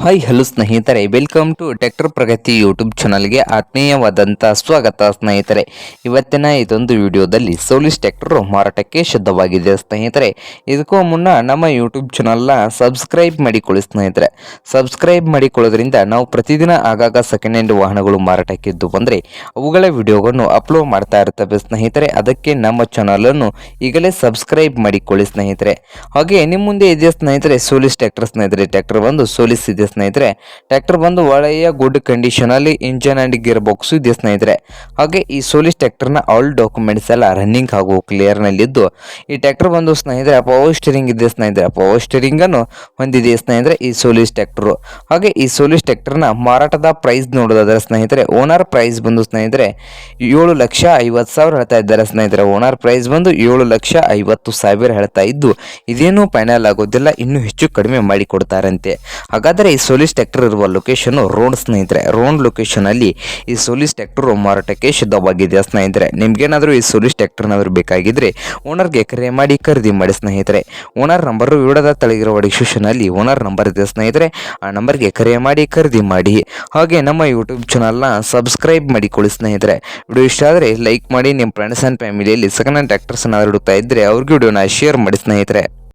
Hi hello ಸ್ನೇಹಿತರೆ. Welcome to tractor Pragati YouTube ಚಾನಲ್ಗೆ ಆತ್ಮೀಯವಾದಂಥ ಸ್ವಾಗತ ಸ್ನೇಹಿತರೆ. ಇವತ್ತಿನ ಇದೊಂದು ವಿಡಿಯೋದಲ್ಲಿ ಸೋಲಿಸ್ ಟ್ರ್ಯಾಕ್ಟರ್ ಮಾರಾಟಕ್ಕೆ ಶುದ್ಧವಾಗಿದೆ ಸ್ನೇಹಿತರೆ. ಇದಕ್ಕೂ ಮುನ್ನ ನಮ್ಮ ಯೂಟ್ಯೂಬ್ ಚಾನಲ್ನ ಸಬ್ಸ್ಕ್ರೈಬ್ ಮಾಡಿಕೊಳ್ಳಿ ಸ್ನೇಹಿತರೆ. ಸಬ್ಸ್ಕ್ರೈಬ್ ಮಾಡಿಕೊಳ್ಳೋದ್ರಿಂದ ನಾವು ಪ್ರತಿದಿನ ಆಗಾಗ ಸೆಕೆಂಡ್ ಹ್ಯಾಂಡ್ ವಾಹನಗಳು ಮಾರಾಟಕ್ಕಿದ್ದು ಬಂದರೆ ಅವುಗಳ ವಿಡಿಯೋಗಳನ್ನು ಅಪ್ಲೋಡ್ ಮಾಡ್ತಾ ಇರ್ತವೆ ಸ್ನೇಹಿತರೆ. ಅದಕ್ಕೆ ನಮ್ಮ ಚಾನಲನ್ನು ಈಗಲೇ ಸಬ್ಸ್ಕ್ರೈಬ್ ಮಾಡಿಕೊಳ್ಳಿ ಸ್ನೇಹಿತರೆ. ಹಾಗೆ ನಿಮ್ಮ ಮುಂದೆ ಇದೆಯಾ ಸ್ನೇಹಿತರೆ? ಸೋಲಿಸ್ ಟ್ರ್ಯಾಕ್ಟರ್ ಸ್ನೇಹಿತರೆ. ಟ್ಯಾಕ್ಟರ್ ಬಂದು ಸೋಲಿಸ್ ಸ್ನೇಹಿತರೆ. ಟ್ರ್ಯಾಕ್ಟರ್ ಬಂದು ಒಳ್ಳೆಯ ಗುಡ್ ಕಂಡೀಷನ್ ಅಲ್ಲಿ ಇಂಜನ್ ಅಂಡ್ ಗೇರ್ ಬಾಕ್ಸ್ ಇದೆ ಸ್ನೇಹಿತರೆ. ಹಾಗೆ ಈ ಸೋಲಿಸ್ ಟ್ರ್ಯಾಕ್ಟರ್ನ ಆಲ್ ಡಾಕ್ಯುಮೆಂಟ್ಸ್ ಎಲ್ಲ ರನ್ನಿಂಗ್ ಹಾಗೂ ಕ್ಲಿಯರ್ ನಲ್ಲಿದ್ದು ಈ ಟ್ರ್ಯಾಕ್ಟರ್ ಬಂದು ಸ್ನೇಹಿತರೆ ಪವರ್ ಸ್ಟೀರಿಂಗ್ ಇದೆ ಸ್ನೇಹಿತರೆ. ಪವರ್ ಸ್ಟೀರಿಂಗ್ ಅನ್ನು ಹೊಂದಿದೆ ಸ್ನೇಹಿತರೆ ಈ ಸೋಲಿಸ್ ಟ್ರ್ಯಾಕ್ಟರ್ ಹಾಗೆ ಈ ಸೋಲಿಸ್ ಟ್ರ್ಯಾಕ್ಟರ್ನ ಮಾರಾಟದ ಪ್ರೈಸ್ ನೋಡೋದಾದರೆ ಸ್ನೇಹಿತರೆ ಓನರ್ ಪ್ರೈಸ್ ಬಂದು ಸ್ನೇಹಿತರೆ ಏಳು ಲಕ್ಷ ಐವತ್ತು ಸಾವಿರ ಹೇಳ್ತಾ ಇದ್ದಾರೆ ಸ್ನೇಹಿತರೆ. ಓನರ್ ಪ್ರೈಸ್ ಬಂದು ಏಳು ಲಕ್ಷ ಐವತ್ತು ಸಾವಿರ ಹೇಳ್ತಾ ಇದ್ದು, ಇದೇನು ಫೈನಲ್ ಆಗೋದಿಲ್ಲ, ಇನ್ನೂ ಹೆಚ್ಚು ಕಡಿಮೆ ಮಾಡಿಕೊಡ್ತಾರಂತೆ. ಹಾಗಾದರೆ ಈ ಸೋಲಿಸ್ ಟ್ಯಾಕ್ಟರ್ ಇರುವ ಲೊಕೇಶನ್ ರೋಡ್ ಸ್ನೇಹಿತರೆ. ರೋಡ್ ಲೊಕೇಶನ್ ಅಲ್ಲಿ ಈ ಸೊಲಿಸ್ ಟ್ಯಾಕ್ಟರ್ ಮಾರಾಟಕ್ಕೆ ಶುದ್ಧವಾಗಿದೆ ಸ್ನೇಹಿತರೆ. ನಿಮ್ಗೇನಾದರೂ ಈ ಸೋಲಿಸ್ ಟ್ರ್ಯಾಕ್ಟರ್ನಾದರೂ ಬೇಕಾಗಿದ್ರೆ ಓನರ್ಗೆ ಕರೆ ಮಾಡಿ ಖರೀದಿ ಮಾಡಿ ಸ್ನೇಹಿತರೆ. ಓನರ್ ನಂಬರು ವಿಡದ ತಳಗಿರುವ ಡಿಸ್ಕ್ರಿಪ್ಷನ್ ಅಲ್ಲಿ ಓನರ್ ನಂಬರ್ ಇದೆ ಸ್ನೇಹಿತರೆ. ಆ ನಂಬರ್ಗೆ ಕರೆ ಮಾಡಿ ಖರೀದಿ ಮಾಡಿ. ಹಾಗೆ ನಮ್ಮ ಯೂಟ್ಯೂಬ್ ಚಾನಲ್ನ ಸಬ್ಸ್ಕ್ರೈಬ್ ಮಾಡಿಕೊಳ್ಳಿ ಸ್ನೇಹಿತರೆ. ವಿಡಿಯೋ ಇಷ್ಟ ಆದರೆ ಲೈಕ್ ಮಾಡಿ ನಿಮ್ಮ ಫ್ರೆಂಡ್ಸ್ ಆ್ಯಂಡ್ ಫ್ಯಾಮಿಲಿಯಲ್ಲಿ ಸೆಕೆಂಡ್ ಹ್ಯಾಂಡ್ ಟ್ಯಾಕ್ಟರ್ಸ್ ಏನಾದ್ರು ಹುಡುಕ್ತಾ ಇದ್ದರೆ ಅವ್ರಿಗೆ ವಿಡಿಯೋನ ಶೇರ್ ಮಾಡಿ ಸ್ನೇಹಿತರೆ.